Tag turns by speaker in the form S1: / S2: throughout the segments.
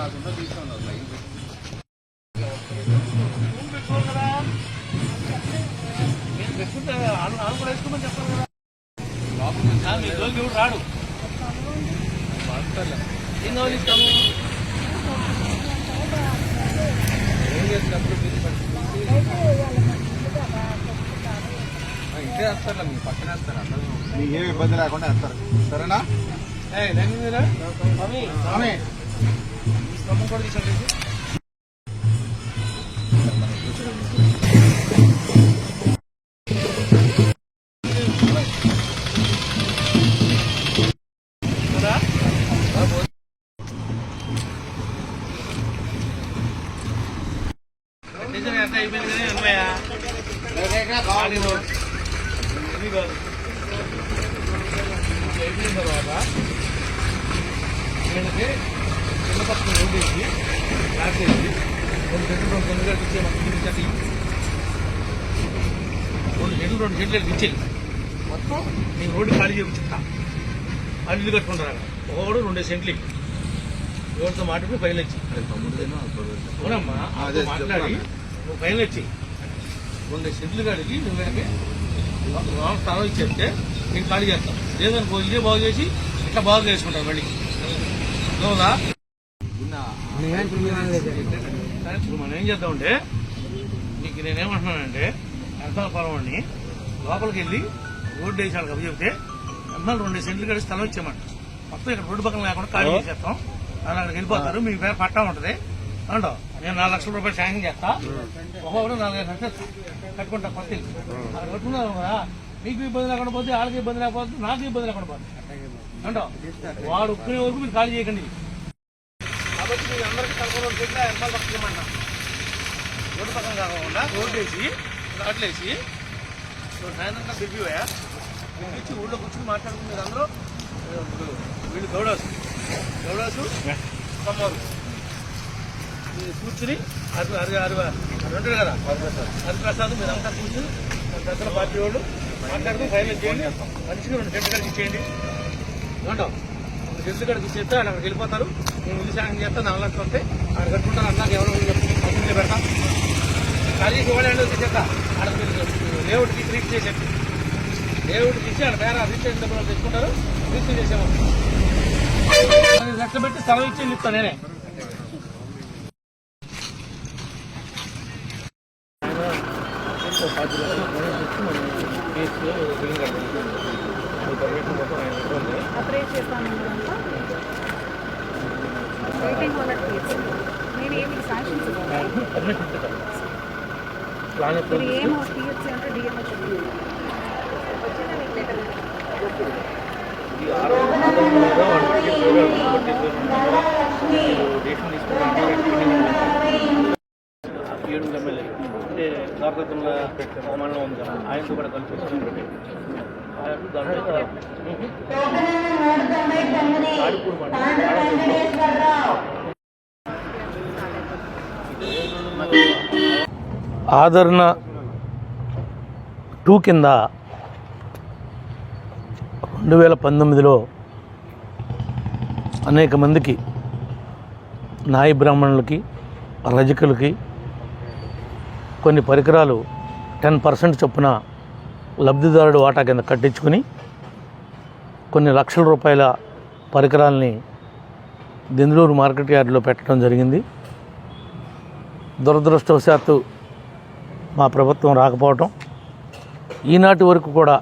S1: రాకుండా తీసుకున్నారు లైన్ పెట్టి
S2: కూడా వేసుకోమని చెప్పాలి కదా. మీ జోలికి ఎవడు రాడు? ఏం కావాలి ఇస్తాము
S1: ఏం చేసినప్పుడు మీరు పట్టుకుంటే ఇంటే వేస్తారులే మీ పక్కన వేస్తారు అందరూ.
S3: మీకు ఏమి ఇబ్బంది లేకుండా వేస్తారు. సరేనా?
S2: ఏయ్, రండి మీరా. స్వామి, స్వామి. ఈ స్తంభం కూడా తీసేయండి. ఖాళీ రోడ్ ఇది కాదు. ఇది అయిపోయిన తర్వాత వీళ్ళకి చిన్న పక్కన రోడ్డు వేసి క్లాస్ వేసి రెండు గంటలు రెండు గంటలు గారికి ఇచ్చే ఇచ్చేసి రెండు గంటలు రెండు గంటలు గారికి ఇచ్చేయి. మొత్తం నేను రోడ్డు ఖాళీ చేయించుకుంటా వాళ్ళు ఇల్లు కట్టుకుంటారు ఒకడు రెండు సెంట్లు. ఎవరితో మాట్లాడి ఫైల్
S1: తమ్ముడుదేనో
S2: అవునమ్మా మాట్లాడి. నువ్వు ఫైల్ ఇచ్చి రెండు సెంట్లు కాడికి నువ్వు కనుక లోన్ స్థలం ఇచ్చేస్తే నేను ఖాళీ చేస్తాను లేదనుకో ఇదే బాగు చేసి ఇట్లా బాగు చేసుకుంటాను మళ్ళీ అవునా? ఇప్పుడు మనం ఏం చేద్దామంటే నీకు నేనేమంటున్నానంటే ఎంతల పొలం లోపలికి వెళ్ళి రోడ్డు వేసి వాళ్ళకి చెప్తే ఎంతలు రెండు సెంట్లు కడిగి స్థలం ఇచ్చామంట మొత్తం ఇక్కడ రోడ్డు పక్కన లేకుండా ఖాళీ చేసేస్తాం. వాళ్ళు అక్కడికి వెళ్ళిపోతారు మీ పేరు పట్టా ఉంటుంది. అంటావు నేను నాలుగు లక్షల రూపాయలు శాంక్షన్ చేస్తా. ఒక్కొక్కడు నాలుగైదు లక్షలు కట్టుకుంటా కొత్త అది కట్టుకున్నాను కదా మీకు ఇబ్బంది లేకుండా పోతే వాళ్ళకి ఇబ్బంది లేకపోతే నాకు ఇబ్బంది లేకుండా పోతుంది అంటావు వాడు ఒప్పుకునే వరకు మీరు ఖాళీ చేయకండి. కాబట్టి మీరు అందరికీ తలకొని ఒక చెట్ల ఎంపాలు పక్కమంటా రోడ్డు పక్కన కాకుండా రోడ్డు వేసి రాట్లు వేసి సాయంత్రం దివ్యా ఇచ్చి ఊళ్ళో కూర్చొని మాట్లాడుకుని మీరు అందరూ వీళ్ళు గౌడాసు. గౌడాసు కమ్మరు కూర్చుని అరు అరు అరు అరు ఉంటారు కదా? హరిప్రసాద్ మీరు అంతా కూర్చుని దగ్గర పార్టీ వాళ్ళు మాట్లాడుకుని ఫైనల్ చేయండి. మంచిగా రెండు గంటల కలిసి ఇచ్చేయండి ఏమంటావు? రెండు కడికి కాడికి ఇచ్చేస్తే వాళ్ళు అక్కడికి వెళ్ళిపోతారు. నేను ఇల్లు సాయం చేస్తే నాలుగు లక్షలు వస్తాయి అక్కడ కట్టుకుంటాను. అన్నాక ఎవరో అసెంబ్లీ పెడతాం. ఖాళీ ఇవ్వడానికి వచ్చేట ఆడ అక్కడ లేఅవుట్కి ట్రీట్ చేసేట్టు లేఅవుట్కి ఇచ్చి అక్కడ వేరే రిజిస్ట్రేషన్ డబ్బులు తెచ్చుకుంటారు. రిజిస్టర్ చేసాము లక్ష పెట్టి స్థలం ఇచ్చి చెప్తాను నేనే.
S4: అప్రేట్ చేస్తాను వెయిటింగ్ వాళ్ళకి నేను ఏమి శాంక్షన్స్ మీరు ఏమో తీయచ్చు అంటే మీకు లెటర్
S2: ఎమ్మెల్యే అంటే దాపతంలో మండలం ఉంది కదా. ఆయనతో కూడా కలిసి వచ్చింది ఆదరణ టూ కింద రెండు వేల పంతొమ్మిదిలో అనేక మందికి నాయ బ్రాహ్మణులకి రజకులకి కొన్ని పరికరాలు టెన్ పర్సెంట్ చొప్పున లబ్ధిదారుడు వాటా కింద కట్టించుకుని కొన్ని లక్షల రూపాయల పరికరాలని దెందులూరు మార్కెట్ యార్డ్లో పెట్టడం జరిగింది. దురదృష్టవశాత్తు మా ప్రభుత్వం రాకపోవటం. ఈనాటి వరకు కూడా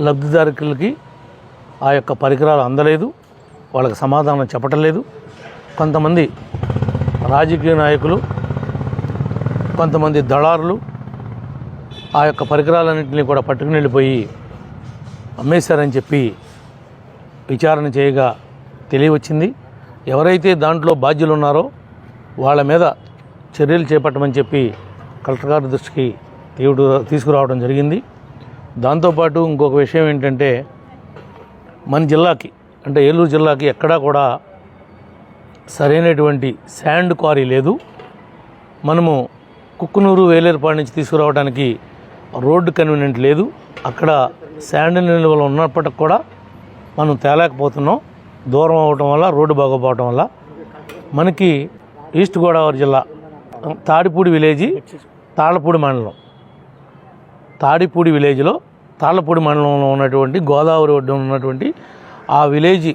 S2: లబ్ధిదారులకి ఆ యొక్క పరికరాలు అందలేదు. వాళ్ళకి సమాధానం చెప్పటం లేదు. కొంతమంది రాజకీయ నాయకులు కొంతమంది దళారులు ఆ యొక్క పరికరాలన్నింటినీ కూడా పట్టుకుని వెళ్ళిపోయి అమ్మేశారని చెప్పి విచారణ చేయగా తెలియవచ్చింది. ఎవరైతే దాంట్లో బాధ్యులు ఉన్నారో వాళ్ళ మీద చర్యలు చేపట్టమని చెప్పి కలెక్టర్ గారి దృష్టికి తీవుడు తీసుకురావడం జరిగింది. దాంతోపాటు ఇంకొక విషయం ఏంటంటే మన జిల్లాకి అంటే ఏలూరు జిల్లాకి ఎక్కడా కూడా సరైనటువంటి శాండ్ క్వారీ లేదు. మనము కుక్కునూరు వేలేరుపాడు నుంచి తీసుకురావడానికి రోడ్డు కన్వీనియంట్ లేదు. అక్కడ శాండ్ నిల్వలు ఉన్నప్పటికి కూడా మనం తేలేకపోతున్నాం. దూరం అవటం వల్ల రోడ్డు బాగోపోవటం వల్ల. మనకి ఈస్ట్ గోదావరి జిల్లా తాడిపూడి విలేజీ తాళ్ళపూడి మండలం. తాడిపూడి విలేజ్లో తాళ్ళపూడి మండలంలో ఉన్నటువంటి గోదావరి ఒడ్డున ఉన్నటువంటి ఆ విలేజ్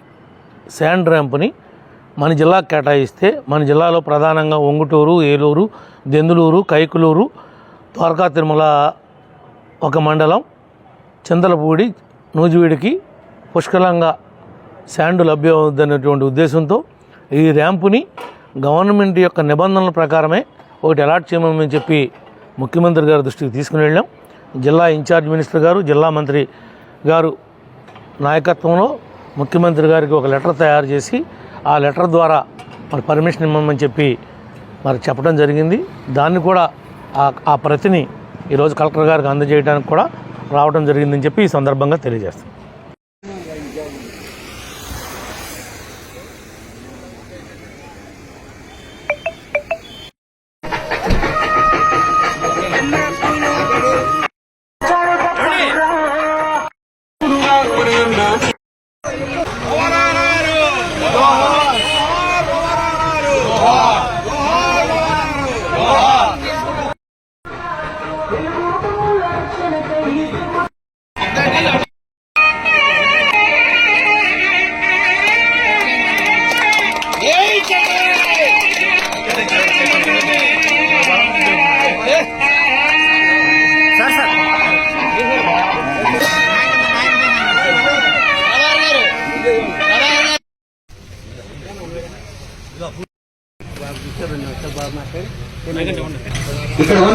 S2: శాండ్ ర్యాంప్ని మన జిల్లా కేటాయిస్తే మన జిల్లాలో ప్రధానంగా ఒంగుటూరు ఏలూరు దెందులూరు కైకులూరు ద్వారకా తిరుమల ఒక మండలం చింతలపూడి నూజివీడికి పుష్కలంగా శాండ్ లభ్యమవుద్దనేటువంటి ఉద్దేశంతో ఈ ర్యాంపుని గవర్నమెంట్ యొక్క నిబంధనల ప్రకారమే ఒకటి అలాట్ చేయమని చెప్పి ముఖ్యమంత్రి గారి దృష్టికి తీసుకుని వెళ్ళాం. జిల్లా ఇన్ఛార్జ్ మినిస్టర్ గారు జిల్లా మంత్రి గారు నాయకత్వంలో ముఖ్యమంత్రి గారికి ఒక లెటర్ తయారు చేసి ఆ లెటర్ ద్వారా మరి పర్మిషన్ ఇమ్మని చెప్పి మరి చెప్పడం జరిగింది. దాన్ని కూడా ఆ- ప్రతిని ఈరోజు కలెక్టర్ గారికి అందజేయడానికి కూడా రావడం జరిగిందని చెప్పి ఈ సందర్భంగా
S5: తెలియజేస్తాను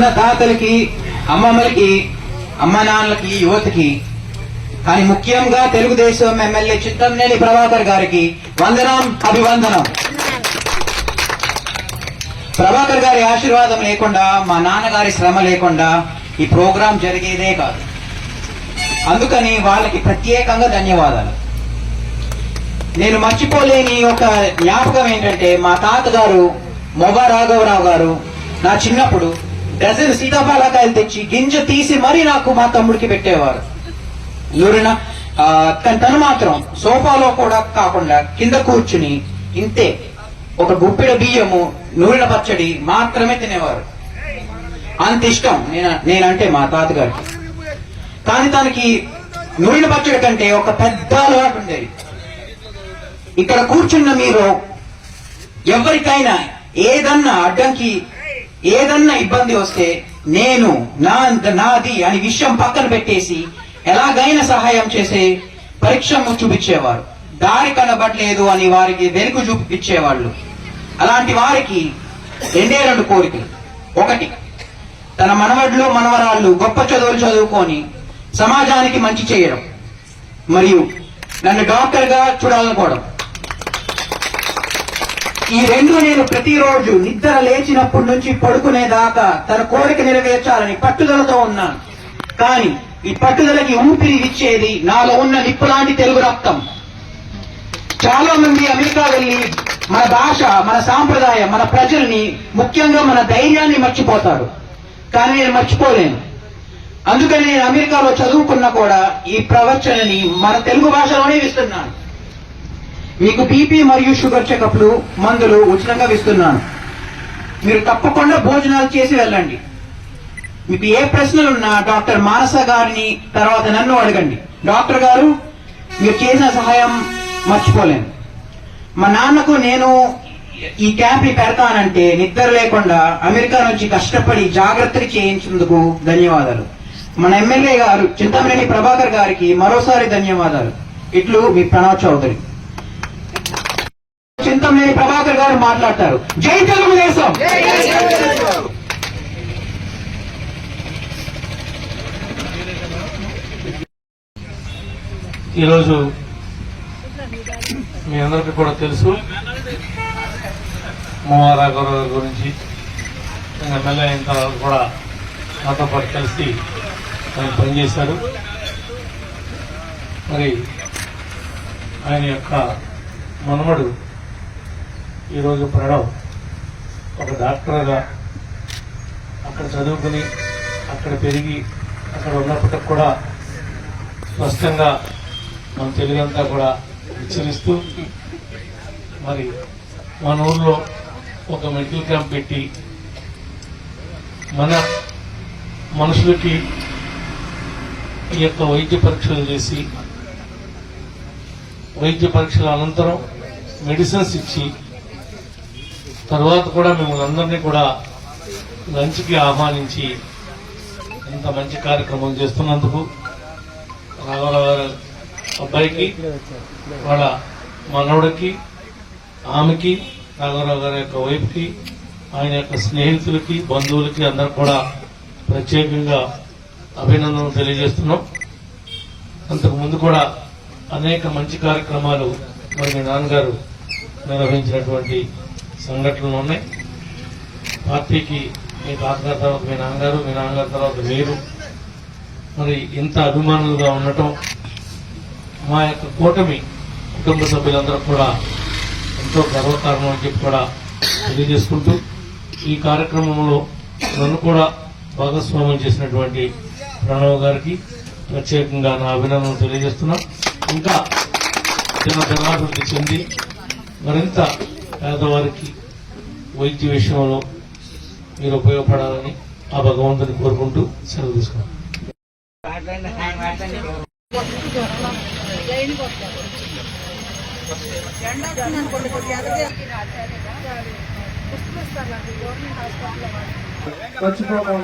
S5: ఉన్న తాతలకి అమ్మమ్మలకి అమ్మ నాన్నలకి యువతకి కానీ ముఖ్యంగా తెలుగుదేశం ఎమ్మెల్యే చిత్తంనేని ప్రభాకర్ గారికి వందనం అభివందనం. ప్రభాకర్ గారి ఆశీర్వాదం లేకుండా మా నాన్నగారి శ్రమ లేకుండా ఈ ప్రోగ్రాం జరిగేదే కాదు. అందుకని వాళ్ళకి ప్రత్యేకంగా ధన్యవాదాలు. నేను మర్చిపోలేని ఒక జ్ఞాపకం ఏంటంటే మా తాతగారు మొగ రాఘవరావు గారు నా చిన్నప్పుడు డజన్ సీతాఫలాకాయలు తెచ్చి గింజ తీసి మరి నాకు మా తమ్ముడికి పెట్టేవారు. ఎవరైనా తను మాత్రం సోఫాలో కూడా కాకుండా కింద కూర్చుని ఇంతే. ఒక గుప్పిడ బియ్యము నూరిన పచ్చడి మాత్రమే తినేవారు. అంత ఇష్టం నేను నేనంటే మా తాతగారికి. కానీ తనకి నూరిన పచ్చడి కంటే ఒక పెద్ద అలవాటు ఉండేది. ఇక్కడ కూర్చున్న మీరు ఎవరికైనా ఏదన్నా అడ్డంకి ఏదన్నా ఇబ్బంది వస్తే నేను నా నాది అని విషయం పక్కన పెట్టేసి ఎలాగైనా సహాయం చేసే పరీక్ష చూపించేవారు. దారి కనబడలేదు అని వారికి వెలుగు చూపించేవాళ్ళు అలాంటి వారికి రెండే రెండు కోరికలు. ఒకటి తన మనవడ్లు మనవరాళ్ళు గొప్ప చదువులు చదువుకొని సమాజానికి మంచి చేయడం మరియు నన్ను డాక్టర్గా చూడాలనుకోవడం. ఈ రెండు నేను ప్రతిరోజు నిద్ర లేచినప్పటి నుంచి పడుకునేదాకా తన కోరిక నెరవేర్చాలని పట్టుదలతో ఉన్నాను. కానీ ఈ పట్టుదలకి ఊపిరి ఇచ్చేది నాలో ఉన్న నిప్పు లాంటి తెలుగు రక్తం. చాలా మంది అమెరికా వెళ్ళి మన భాష మన సాంప్రదాయం మన ప్రజల్ని ముఖ్యంగా మన ధైర్యాన్ని మర్చిపోతారు. కానీ నేను మర్చిపోలేను. అందుకని నేను అమెరికాలో చదువుకున్నా కూడా ఈ ప్రవచనని మన తెలుగు భాషలోనే ఇస్తున్నాను మీకు బీపీ మరియు షుగర్ చెకప్లు మందులు ఉచితంగా ఇస్తున్నాను. మీరు తప్పకుండా భోజనాలు చేసి వెళ్ళండి. మీకు ఏ ప్రశ్నలున్నా డాక్టర్ మానస గారిని తర్వాత నన్ను అడగండి. డాక్టర్ గారు మీరు చేసిన సహాయం మర్చిపోలేను. మా నాన్నకు నేను ఈ క్యాంప్ని పెడతానంటే నిద్ర లేకుండా అమెరికా నుంచి కష్టపడి జాగ్రత్తలు చేయించినందుకు ధన్యవాదాలు. మన ఎమ్మెల్యే గారు చింతమనేని ప్రభాకర్ గారికి మరోసారి ధన్యవాదాలు. ఇట్లు మీ ప్రణవ్ చౌదరి. చింతమనేని ప్రభాకర్ గారు మాట్లాడతారు. జై తెలుగుదేశం!
S2: ఈరోజు మీ అందరికీ కూడా తెలుసు. మోవారా గారి గురించి ఎమ్మెల్యే అయిన తర్వాత కూడా నాతో పాటు కలిసి ఆయన పనిచేశారు. మరి ఆయన యొక్క మనమడు ఈరోజు ప్రణవ్ ఒక డాక్టర్గా అక్కడ చదువుకుని అక్కడ పెరిగి అక్కడ ఉన్నప్పటికి కూడా స్పష్టంగా మన తెలుగంతా కూడా హెచ్చరిస్తూ మరి మన ఊర్లో ఒక మెడికల్ క్యాంప్ పెట్టి మన మనుషులకి ఈ యొక్క వైద్య పరీక్షలు చేసి వైద్య పరీక్షల అనంతరం మెడిసిన్స్ ఇచ్చి తర్వాత కూడా మిమ్మల్ని అందరినీ కూడా లంచ్కి ఆహ్వానించి ఇంత మంచి కార్యక్రమం చేస్తున్నందుకు రాఘవరావు గారి అబ్బాయికి వాళ్ళ మనవడికి ఆమెకి రాఘవరావు గారి యొక్క వైఫ్కి ఆయన యొక్క స్నేహితులకి బంధువులకి అందరు కూడా ప్రత్యేకంగా అభినందనలు తెలియజేస్తున్నాం. అంతకు ముందు కూడా అనేక మంచి కార్యక్రమాలు మరి మీ నాన్నగారు నిర్వహించినటువంటి సంఘటనలు ఉన్నాయి పార్టీకి మీ తాతగారి తర్వాత మీ నాన్నగారు మీ నాన్నగారి తర్వాత మీరు మరి ఇంత అభిమానులుగా ఉండటం మా యొక్క కూటమి కుటుంబ సభ్యులందరూ కూడా ఎంతో గర్వకారణం అని చెప్పి కూడా తెలియజేసుకుంటూ ఈ కార్యక్రమంలో నన్ను కూడా భాగస్వామ్యం చేసినటువంటి ప్రణవ్ గారికి ప్రత్యేకంగా నా అభినందనలు తెలియజేస్తున్నా. ఇంకా చిన్న జనాభివృద్ధి చెంది మరింత పేదవారికి వైద్య విషయంలో మీరు ఉపయోగపడాలని ఆ భగవంతుని కోరుకుంటూ సెలవు తీసుకున్నాను
S4: కూర్చుంటారు?